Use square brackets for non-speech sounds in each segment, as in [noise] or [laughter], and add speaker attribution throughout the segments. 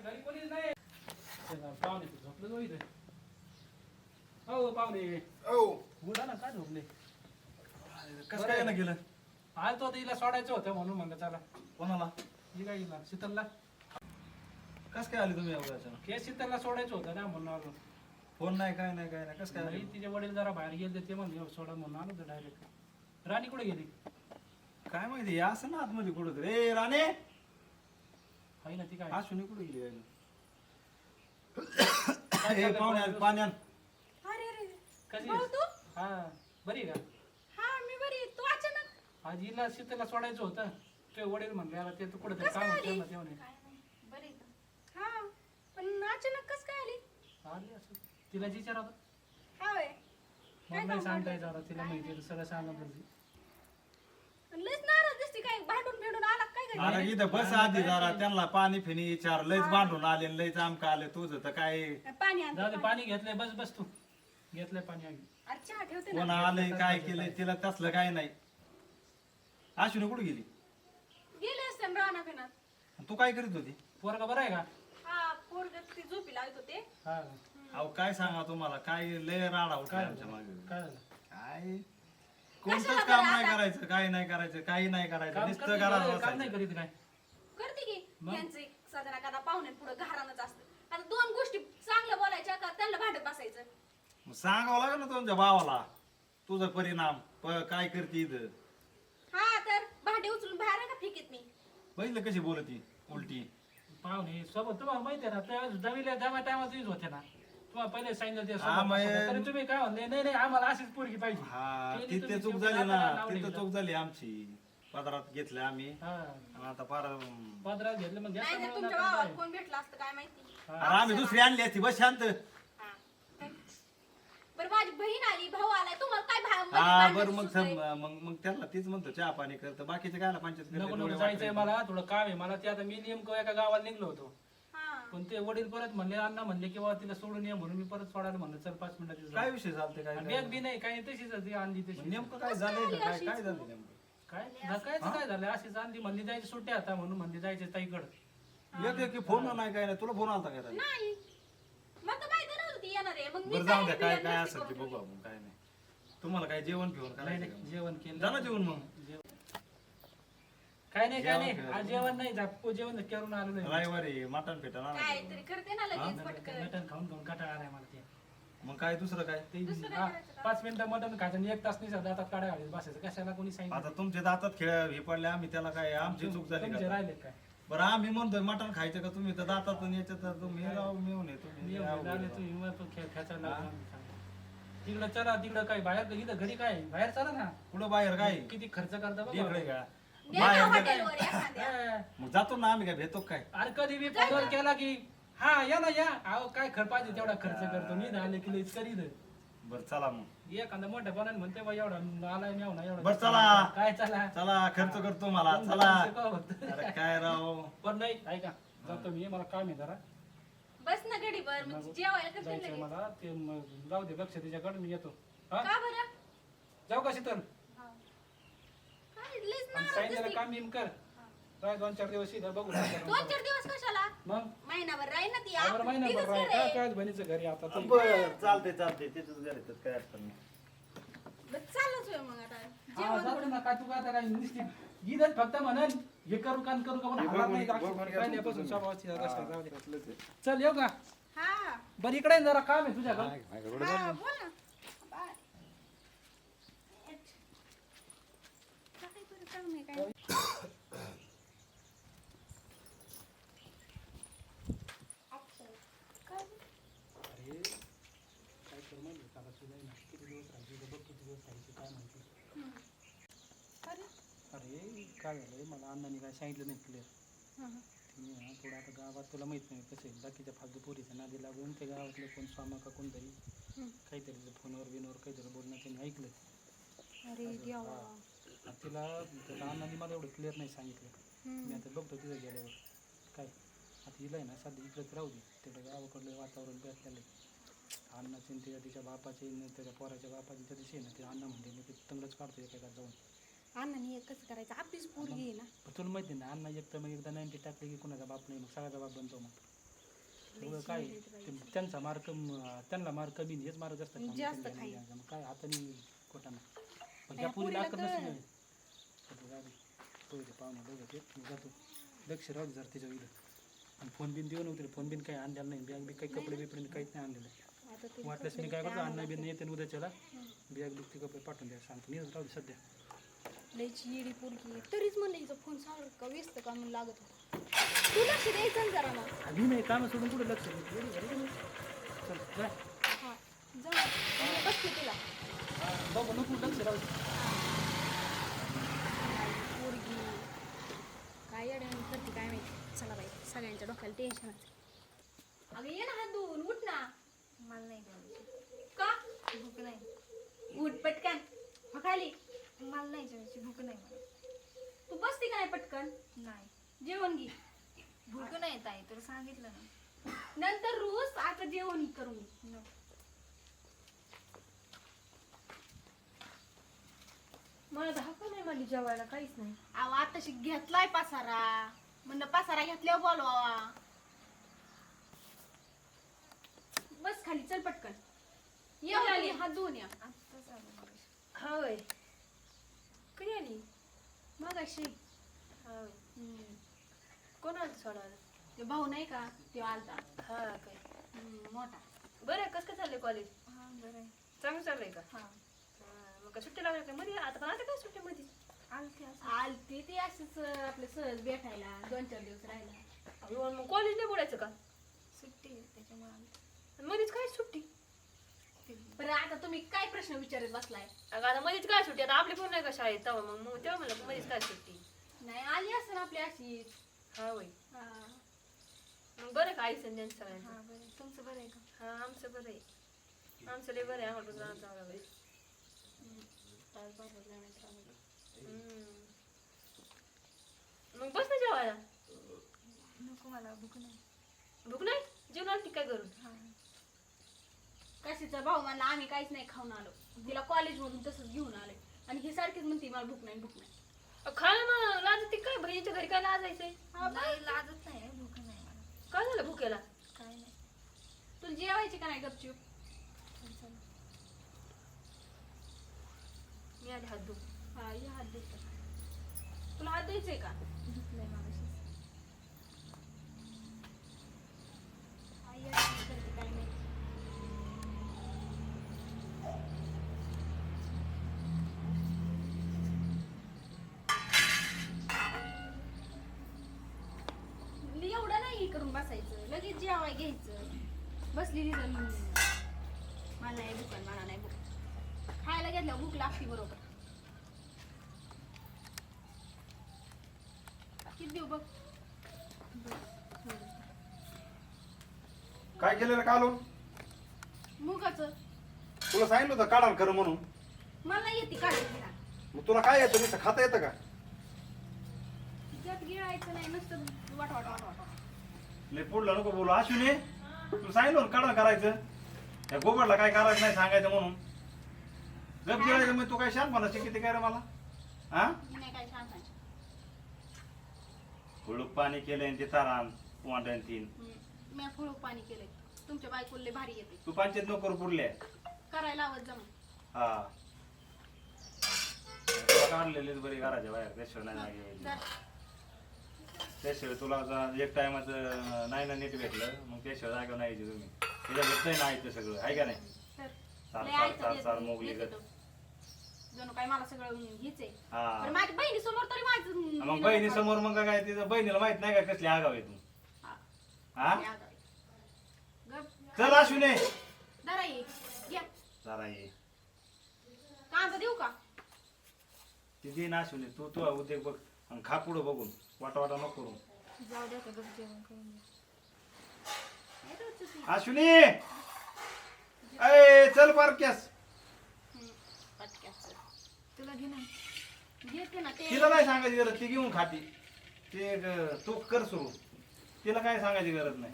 Speaker 1: घरी कोणीच नाही पाहुणे तू झोपलं जाऊ इथे हो पाहुणे
Speaker 2: ओ
Speaker 1: उठा ना काय झोपले
Speaker 2: कसं काय ना गेलं?
Speaker 1: आज तो तिला सोडायचं होतं म्हणून म्हणलं चला.
Speaker 2: कोणाला?
Speaker 1: ही काय गेला शीतलला.
Speaker 2: कस काय आली तुम्ही एवढ्याच्या
Speaker 1: केस शीतलला सोडायचं होतं ना म्हणून आलो.
Speaker 2: फोन नाही काय नाही काय नाही. कस काय
Speaker 1: नाही,
Speaker 2: आली
Speaker 1: तिचे वडील जरा बाहेर गेले ते म्हणले सोडा म्हणून आलो तर डायरेक्ट राणी कुठे गेली?
Speaker 2: काय माहिती या असं ना आतमध्ये कुठं तरी ए राणे!
Speaker 1: आहे ना ती काय
Speaker 2: अश्विनी कुठे गेली यायला?
Speaker 1: काय [coughs]
Speaker 2: ए
Speaker 1: चाललंय
Speaker 2: पाहुणे? पाणी आण
Speaker 3: अरे अरे
Speaker 1: कशी
Speaker 3: भाऊ
Speaker 1: आहेस?
Speaker 3: तू
Speaker 1: हा बरी आहे का
Speaker 3: हा मी बरी आहे. तू अचानक
Speaker 1: आज हिला शीतलला सोडायचं होतं ते वडील म्हणले आता ते कुठे
Speaker 3: कसं
Speaker 1: काम
Speaker 3: आली?
Speaker 1: होतं ते म्हणे
Speaker 3: काय नाही बरी आहे? हा पण अचानक कस काय आली
Speaker 1: आली असं तिला विचार होता
Speaker 3: हा होय
Speaker 1: मला नाही
Speaker 3: काम
Speaker 1: सांगता
Speaker 3: पडलं?
Speaker 1: येत आता तिला माहिती आहे, सगळं सांगत होती
Speaker 3: पण लयच नाराज दिसते काय? भांडून भिडून आला का काय घरी?
Speaker 2: अरे इथं बस आधी जरा त्यांना पाणी फिनी विचार लयच बांधून आले लयच आमका आले. तुझं तर काय?
Speaker 3: पाणी आणते
Speaker 1: जाऊ दे
Speaker 3: पाणी.
Speaker 1: पाणी घेतलंय बस बस तू. घेतलंय पाणी आम्ही.
Speaker 3: अरे चहा ठेवते
Speaker 2: कोण
Speaker 3: ना
Speaker 2: आलंय काय केलंय तिला तसलं काय नाही. अश्विनी कुठे गेली?
Speaker 3: गेले असते ना राणा पिनात
Speaker 2: आणि तू काय करीत होती?
Speaker 1: पोरगा बरं आहे का?
Speaker 3: हा पोरग ती झोपी लागत होते.
Speaker 1: हा.
Speaker 2: अहो काय सांगा तुम्हाला? काय लय राडा
Speaker 1: काय
Speaker 2: आमच्या मागे.
Speaker 1: काय झालं?
Speaker 2: काय? कोणतंच काम नाही करायचं काय नाही करायचं काही नाही करायचं
Speaker 1: काम
Speaker 2: नुसतं
Speaker 1: करते
Speaker 2: घरात
Speaker 1: का? काम नाही
Speaker 2: बसायचं
Speaker 1: करीत काय
Speaker 3: करते की
Speaker 1: मग?
Speaker 3: यांचं साधारण एखादा पाहुणे पुढे घरानच असतं. आता दोन गोष्टी चांगल्या बोलायच्या का त्यांना भांडत बसायचं?
Speaker 2: मग सांगावं लागेल ना तुमच्या भावाला. तुझा परिणाम प- काय करते इथं?
Speaker 3: हा तर भांडे उचलून बाहेर आहे का फेकीत मी?
Speaker 2: बघितलं कशी बोलती उलटी?
Speaker 1: पाहुणे सोबत तुम्हाला माहिती आहे ना त्यावेळेस जमिले जमा टायमात यूज होते ना. तुम्हाला पहिले सांगितलं ते
Speaker 2: हा, मग-.
Speaker 1: तरी तुम्ही काय म्हणले नाही नाही आम्हाला अशीच पोरगी पाहिजे
Speaker 2: हा
Speaker 1: केली
Speaker 2: तिथे
Speaker 1: तुम्ही
Speaker 2: चूक
Speaker 1: शेवटी
Speaker 2: झाली ना
Speaker 1: हाताला लावली
Speaker 2: तिथे. चूक झाली आमची पदरात घेतल्या आम्ही
Speaker 1: हा
Speaker 2: आणि आता फार अरे
Speaker 1: पदरात घेतलं मग जास्त
Speaker 3: नाही तर
Speaker 1: मिळून
Speaker 3: तुमच्या
Speaker 1: आता
Speaker 3: भावाला
Speaker 1: काय?
Speaker 3: कोण भेटला असतं काय माहिती
Speaker 2: आम्ही दुसरी आणली असती बस शांत
Speaker 3: हा. बरं माझी बहीण आली भाऊ आलाय तुम्हाला काय भा-
Speaker 2: हा
Speaker 3: भांडण
Speaker 2: बरं मग
Speaker 3: सुचलंय?
Speaker 2: थांब, मग मग त्याला तीच म्हणतो चहा पाणी करतं बाकीचे काय पंचायत
Speaker 1: नको नको जायचंय. मला थोडं काम आहे मला ते आता मी नेमकं एका गावाला निघलो होतो
Speaker 3: हा.
Speaker 1: पण ते वडील परत म्हणले अण्णा म्हणले की बाबा तिला सोडून ये म्हणून मी परत सोडायला म्हणलं. चल पाच मिनिटात
Speaker 2: काय विषय चालते काय?
Speaker 1: बॅग बी नाही काही तशीच आणली तशी
Speaker 2: नेमकं काय झालंय का? काय काय झालं नेमकं?
Speaker 1: काय धकायचं काय झालं अशीच आणली म्हणली जायची सुट्ट्या आता म्हणून म्हणली जायचे ताईकडं.
Speaker 2: एक एक फोन नाही काय नाही तुला फोन आलता काय
Speaker 3: नाही. मग तर माहिती नव्हतं ती येणार आहे. मग मी
Speaker 2: बरं जाऊ द्या काय काय असेल ते बघू आपण काय नाही. तुम्हाला काय जेवण घेऊन
Speaker 1: नाही
Speaker 2: करायचं
Speaker 1: नाही
Speaker 2: का?
Speaker 1: जेवण केलं.
Speaker 2: जा ना जेवून मग.
Speaker 1: काय नाही काय नाही. आज जेवण नाही झापको जेवण करून आलो नाही
Speaker 2: रविवारी मटण फेटा ना
Speaker 3: काय तरी करते ना लगेच पटकन.
Speaker 1: मटण खाऊन खाऊन कटाळा आलाय मला ते.
Speaker 2: मग काय दुसरं काय?
Speaker 1: ते
Speaker 3: दुसरं काय
Speaker 1: हा,
Speaker 3: करायचं? का?
Speaker 1: पाच मिनिटं मटण खायचं आणि एक तास नाही सध्या आता काढा बसायचं. कशाला कोणी सांगितलं?
Speaker 2: आता तुमच्या दातात खेळ हे पडले आम्ही त्याला काय आमची चूक झाली
Speaker 1: तुमचे
Speaker 2: का?
Speaker 1: राहिले काय?
Speaker 2: बरं आम्ही म्हणतोय मटण खायचं का तुम्ही? तर दातात आणि याच्यात तर तुम्ही राव मिळून ये
Speaker 1: मी
Speaker 2: तुम्ही
Speaker 1: एवढे
Speaker 2: राव
Speaker 1: झाले
Speaker 2: बरं.
Speaker 1: तू हिंमत तू खेळ आम्ही सांगतो. तिकडं चला तिकडं काय बाहेर इथं घरी काय? बाहेर चला ना.
Speaker 2: कुठं बाहेर काय?
Speaker 1: किती खर्च करता बघ.
Speaker 3: द्या ना
Speaker 2: बाहेर
Speaker 3: हॉटेलवर एखाद्या.
Speaker 1: हा.
Speaker 2: मग जातो ना आम्ही काय भेटतो काय?
Speaker 1: अरे कधी बी पगार केला की हा या ना या. अहो काय खर्च पाहिजे तेवढा खर्च करतो. मी आले की लईच करीत
Speaker 2: बरं चला मग.
Speaker 1: एखादा मोठ्या पाण्याने म्हणते बा एवढा आलाय नाही ना एवढा.
Speaker 2: बरं, चला.
Speaker 1: काय चला?
Speaker 2: चला खर्च करतो मला चला. अरे काय राव?
Speaker 1: पण नाही ऐका जातो मी मला काम आहे जरा.
Speaker 3: बस ना गडीवर मग जेवायला करते
Speaker 1: जायचंय
Speaker 3: लगेच?
Speaker 1: मला ते मग जाऊ दे लक्ष तिच्याकडे मी येतो. हा?
Speaker 3: का बरं?
Speaker 1: जाऊ का शीतल? आणि
Speaker 3: नाराज दिसते.
Speaker 1: काम बिम कर. काय दोन चार दिवस इथं बघू [coughs] नंतर.
Speaker 3: दोन चार दिवस कशाला?
Speaker 1: मग?
Speaker 3: महिनाभर राहील ना ती
Speaker 1: आवर
Speaker 3: आपण
Speaker 1: महिनाभर
Speaker 3: तिघंच
Speaker 1: राह.
Speaker 3: घरी
Speaker 1: काय
Speaker 3: आहे.
Speaker 1: काय बहिणीचं घरी आता ते.
Speaker 2: बर चालते चालते तिथेच घरी तर काय अडचण नाही.
Speaker 3: बरं, चाललोच आहे मग आता.
Speaker 1: हा,
Speaker 3: जेवण
Speaker 1: जातो ना काय तू काय आता काय नुसती गीतच फक्त म्हणन हे करू का न करू का हाणार नाही पहिल्यापासून जाऊ दे. चल येऊ का?
Speaker 3: हा.
Speaker 1: बरं इकडे ये जरा काम आहे तुझ्याकडे.
Speaker 3: हा बोल ना बाय काय बरं काम आहे काय काय
Speaker 1: अरे काय कर माहिती का आता तुला आहे ना किती दिवस राहायची इथं बघ किती दिवस राहायची काय म्हणते
Speaker 3: अरे
Speaker 1: अरे काय झालंय मला अण्णाने काय सांगितलं नाही क्लिअर
Speaker 3: हा,
Speaker 1: ना थोडं आता गावात तुला माहीत नाही कसं आहे बाकीच्या फालतू पोरीच्या नादी लागून ते गावातले कोण स्वामा का कोणतरी काहीतरी फोनवर बिनवर काहीतरी बोलणं त्यांनी ऐकलं
Speaker 3: अरे देवा.
Speaker 1: तिला त्याला अण्णांनी मला एवढं क्लिअर नाही सांगितलं. मी. आता बघतो तिथं गेल्यावर. काय? आता हिला आहे ना सध्या इकडंच राहू दे. तिकडं गावाकडलं वातावरण भेटलेलं आहे. अण्णाचे तिच्या तिच्या बापाचे त्याच्या पोराच्या बापाचे त्या दिवशी ना ते अण्णा म्हणते मी तंगडच काढतो एका जाऊन.
Speaker 3: अण्णांनी हे कसं करायचं? आपलीच पोरगी आहे ना.
Speaker 1: पण तुला माहिती ना अण्णा एक तर मग एकदा नाईन्टी टाकले की कुणाचा बाप नाही मग सगळ्याचा बाप बनतो मग. काय? त्यांचा मार्क त्यांना मार्क कमी हेच मार्क जास्त काय? आता नाही खोटा ना पण
Speaker 3: त्या
Speaker 1: पाहुणे बघत येत मी जातो. लक्ष राहू दे जर तिच्या इथं. आणि फोन बिन देऊ नव्हते फोन बिन काही आणलेला नाही. बॅग बी काही कपडे बिपडे काहीच नाही आणलेलं
Speaker 3: आता ते
Speaker 1: वाटल्यास मी काय करतो? अण्णा बिन येते उद्याच्याला. बॅग बिग ते कपडे पाठवून द्या सांगतो. मी राहू दे सध्या.
Speaker 3: लयची येडी पोरगी आहे. तरीच म्हणलं हिचा फोन का व्यस्त का म्हणून लागत होता. तू लक्ष द्यायचं ना जरा मग
Speaker 1: आम्ही नाही. कामं सोडून कुठे लक्ष देत एवढी. चल
Speaker 3: हा तुला.
Speaker 1: बघू नको लक्ष राहू.
Speaker 3: पोरगी काय येड्याने करते काय माहिती चला बाई सगळ्यांच्या डोक्याला टेन्शन अगं ये ना हात धुवून उठ ना
Speaker 4: मला नाही जेवायची
Speaker 3: का
Speaker 4: भूक नाही
Speaker 3: उठ पटकन मग खाली
Speaker 4: मला नाही जेवायची भूक नाही मला
Speaker 3: तू बसते का नाही पटकन
Speaker 4: नाही
Speaker 3: जेवण घे
Speaker 4: भूक नाही ताई तर सांगितलं ना
Speaker 3: नंतर रोज आता जेवण करून.
Speaker 4: नको.
Speaker 5: मला धाका नाही मला जेवायला? काहीच नाही.
Speaker 3: अहो आताशी घेतलाय पसारा. म्हणलं पसारा घेतल्यावर बोलवावा बस खाली चल पटकन. ये
Speaker 5: कधी
Speaker 3: खाली
Speaker 5: आली?
Speaker 3: हात धुवून या.
Speaker 5: हा वय कधी आली
Speaker 3: मग अशी
Speaker 5: हा वय कोण आलं सोडायला
Speaker 3: ते भाऊ नाही का? ते आलता.
Speaker 5: हा काय?
Speaker 3: हम्म, मोठा.
Speaker 5: बरं कसं काय चाललंय कॉलेज
Speaker 4: हा बरं
Speaker 5: चांगलं चाललंय का?
Speaker 4: हा,
Speaker 5: मग काय सुट्टी लागल्या का? मध्ये आता पण आता काय सुट्टी मध्ये
Speaker 4: आलते असं.
Speaker 3: आलती ती असंच आपलं सहज भेटायला दोन चार दिवस राहिला
Speaker 5: अहो, मग कॉलेज नाही बोलायचं का?
Speaker 4: सुट्टी आहे त्याच्यामुळे
Speaker 5: आणि मध्येच काय सुट्टी?
Speaker 3: बरं आता तुम्ही काय प्रश्न विचारत बसलाय?
Speaker 5: अगं आता मध्येच काय सुट्टी? आता आपली पण नाही का शाळेत? तेव्हा मग मग तेव्हा म्हणलं मध्येच काय सुट्टी.
Speaker 3: नाही आली असं आपली अशी
Speaker 5: हा वय
Speaker 3: हा.
Speaker 5: मग बरं का आई संध्यान सगळ्यांचं?
Speaker 4: हा बरं. तुमचं बरं आहे का?
Speaker 5: हा आमचं बरं आहे. आमचं लय बरं आहे आम्हाला आमचं आवडावं आहे.
Speaker 3: तास जाण्याचं आम्ही.
Speaker 5: हम्म. मग बस ना जेवायला.
Speaker 4: नको मला भूक नाही.
Speaker 5: भूक नाही? जेवण आली काय करून
Speaker 4: हा.
Speaker 3: कशीचा भाऊ म्हणला आम्ही काहीच नाही खाऊन आलो. तिला कॉलेज मधून तसंच घेऊन आले. आणि ही सारखीच म्हणते मला भूक नाही भूक नाही.
Speaker 5: अ, खा ना मग लाज ती काय? बहिणीच्या घरी काय लाजायचंय?
Speaker 4: नाही लाजत नाही भूक नाही
Speaker 5: काय झालं भुकेला?
Speaker 4: काय नाही.
Speaker 3: तुला जेवायची का नाही गपचूप
Speaker 4: पण चला.
Speaker 5: आले हात धुवून.
Speaker 3: हा ये हात देतो तुला हात द्यायचंय का?
Speaker 4: धुतलंय
Speaker 3: एवढं नाही करून बसायचं. लगेच जेवाय घ्यायचं. बसलेली जण मला नाही भूक मला नाही भूक. खायला घेतल्यावर भूक लागते बरोबर. किती देऊ बघ.
Speaker 2: काय केलं रे कालून?
Speaker 3: मुगाचं.
Speaker 2: तुला सांगितलं होतं काढा खरं म्हणून.
Speaker 3: मला येते काढायची
Speaker 2: मग तुला काय येतं? नुसतं खाता येतं का?
Speaker 3: त्यात गिळायचं नाही नुसतं वाट वाट वाट वाट. वाट.
Speaker 2: लय पुढलं नको बोलू. अश्विनी तुला सांगितलं होतं काढा करायचं? त्या गोबरला काय करायचं नाही सांगायचं म्हणून. गप गिळायचं मग तू काय शांतपणा किती काय रे मला? हा?
Speaker 3: मी नाही काय सांगायचं
Speaker 2: हुळूक पाणी केलंय ते तारान वाटण तीन.
Speaker 3: मी फुळूक पाणी केलंय. तुमच्या बायकोले भारी येते.
Speaker 2: तू पंचायत नको पुढले
Speaker 3: करायला लावत जमा
Speaker 2: हा. तुला काढलेलीच बरी घराच्या बाहेर त्याशिवाय नाही जागे
Speaker 3: जा.
Speaker 2: त्याशिवाय तुला आता एक टायमाचं नाही ना नीट भेटलं मग त्याशिवाय जागा नाही यायची तुम्ही. त्याच्या भेटतंय ना ऐकतं सगळं आहे का नाही?
Speaker 3: तर
Speaker 2: चाल
Speaker 3: लय
Speaker 2: चाल
Speaker 3: ऐकत
Speaker 2: चाल
Speaker 3: येत
Speaker 2: चाल
Speaker 3: नाही,
Speaker 2: मोगली
Speaker 3: येत
Speaker 2: गत
Speaker 3: होतं. जणू काय मला सगळं हीच आहे.
Speaker 2: हा.
Speaker 3: पण माझ्या बहिणी समोर तरी माझं
Speaker 2: मग बहिणी समोर मग काय तिचं बहिणीला माहीत नाही का कसली आगाव आहे तू? हा.
Speaker 3: गप.
Speaker 2: चल अश्विने.
Speaker 3: जरा ये. घ्या
Speaker 2: जरा ये.
Speaker 3: कांदा देऊ का?
Speaker 2: ती दे ना अश्विने. तू तू उद्योग बघ. आणि खा पुढं बघून. वाटा वाटा नको करू.
Speaker 4: जाऊ द्या का गप जेवण करून घ्या.
Speaker 3: काय रोजचं ते?
Speaker 2: अश्विनी! अय चल पारक्यास.
Speaker 4: तुला घे ना.
Speaker 3: घेते ना ते.
Speaker 2: तिला नाही सांगायची गरज? ती घेऊन खाती. ते एक, तू कर सुरू. तिला काय सांगायची गरज नाही.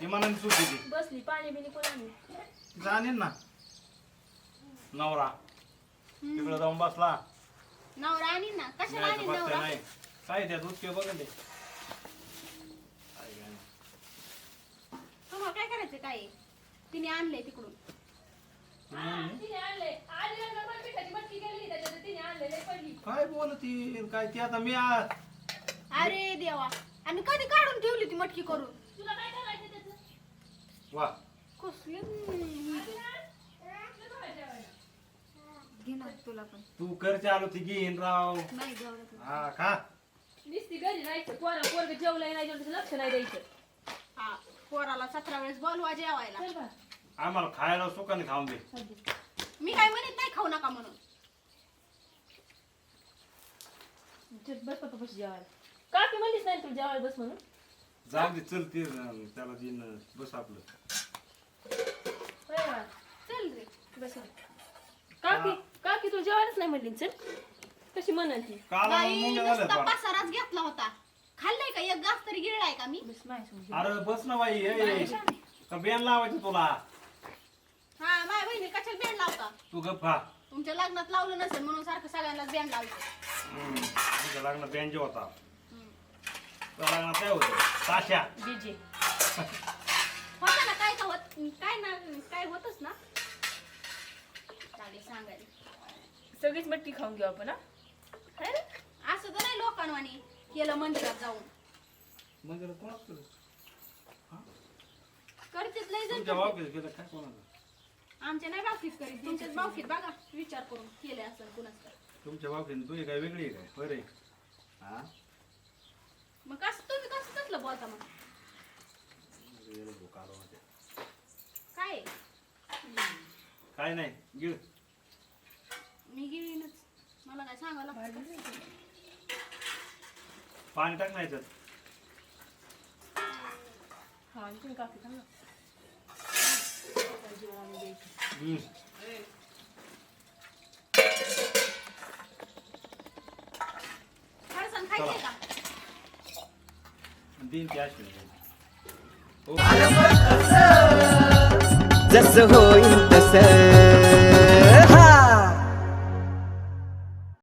Speaker 2: ती मनाने सुटी ती
Speaker 5: बसली पाणी बिनी कोण आणली
Speaker 2: ना. नवरा. तिकडे जाऊन बसला.
Speaker 3: नवरा आणि ना. कशाला
Speaker 2: न्यायचं
Speaker 3: आणि
Speaker 2: पत्ते
Speaker 3: नवरा?
Speaker 2: नाही. काय त्या दूध किंवा बघ ते. काय.
Speaker 3: तुम्हाला काय करायचं काय? आहे? तिने आणलंय तिकडून.
Speaker 2: आणली?
Speaker 5: तिने आणले आली नंतर पण पिठाची मटकी गेली त्याच्यात तिने आणलेले पडली
Speaker 2: काय बोलती काय ती आता मी आ-
Speaker 3: अरे देवा. आणि कधी काढून ठेवली ती मटकी करून?
Speaker 5: तुला काय करायचं त्याचं
Speaker 2: वा.
Speaker 3: कसली?
Speaker 4: तुला पण.
Speaker 2: तू करचे आलो ती घेईन राव.
Speaker 4: नाही.
Speaker 2: हा खा.
Speaker 5: नुसती घरी राहायचं पोरा पोरग जेवलंय नाही जेवलं लक्ष नाही द्यायचं.
Speaker 3: हा पोराला सतरा वेळेस बोलवा जेवायला.
Speaker 5: चल बा.
Speaker 2: आम्हाला खायला सुखाने खाऊन दे.
Speaker 3: मी काय म्हणत नाही खाऊ नका म्हणून.
Speaker 5: चल, बस पप्पा बस जेवायला. काकी म्हणलीच नाही तुला जेवायला बस म्हणून?
Speaker 2: जाऊ दे चल ते अं, त्याला दिन बस आपलं.
Speaker 5: होय. बा.
Speaker 3: चल रे.
Speaker 5: बस काकी काकी तुला जेवायलाच नाही म्हणली चल. कशी ती?
Speaker 2: काल
Speaker 3: बाई
Speaker 2: मुंग्या झाल्यात
Speaker 3: नुसता
Speaker 2: बाळा.
Speaker 3: पसाराच घेतला होता. खाल्लाय का? एक घास तरी गिळलाय का मी?
Speaker 5: बस माझ्यासमोर
Speaker 2: अरे बस ना बाई ए, का बेन लावायची तुला?
Speaker 3: हा माझ्या बहिणी कशाला बँड लावता?
Speaker 2: तू
Speaker 3: तुमच्या लग्नात लावलं नसेल म्हणून सारखं सगळ्यांनाच बँड लावलं.
Speaker 2: हम्म. तुझ्या लग्नात बेंज होता. तुझ्या लग्नात काय होतं? ताशा.
Speaker 5: डीजे
Speaker 3: होतं ना काय का होत काय ना काय होतच ना. चालेल सांगायला
Speaker 5: सगळीच मटकी खाऊन घेऊ आपण हा? ना?
Speaker 3: असं तर नाही लोकांवानी केलं मंदिरात जाऊन.
Speaker 2: म्हणजे कोणाच?
Speaker 3: करतेच लय जण
Speaker 2: तुमच्या काय कोणाचं?
Speaker 3: आमच्या नाही बाबतीत करीत तुमच्याच बाबतीत बघा विचार करून केले असं कुणाच तर.
Speaker 2: तुमच्या बावकीत तुझी काय वेगळी आहे काय? बरे हा?
Speaker 3: मग कसं तुम्ही कसं तसलं बोलता मग?
Speaker 2: आलो होते.
Speaker 3: काय? आहे?
Speaker 2: काय नाही गिळ.
Speaker 3: मी घेईनच मला काय सांगावं लागतं?
Speaker 2: पाणी टाक नाही याच्यात.
Speaker 5: हा आणि तुम्ही काकी थांब ना. जेवण आणून द्यायचं.
Speaker 2: हम्म.
Speaker 3: फरसाण खायचंय का
Speaker 2: दिन ती अश्विनी
Speaker 6: होईल तसं.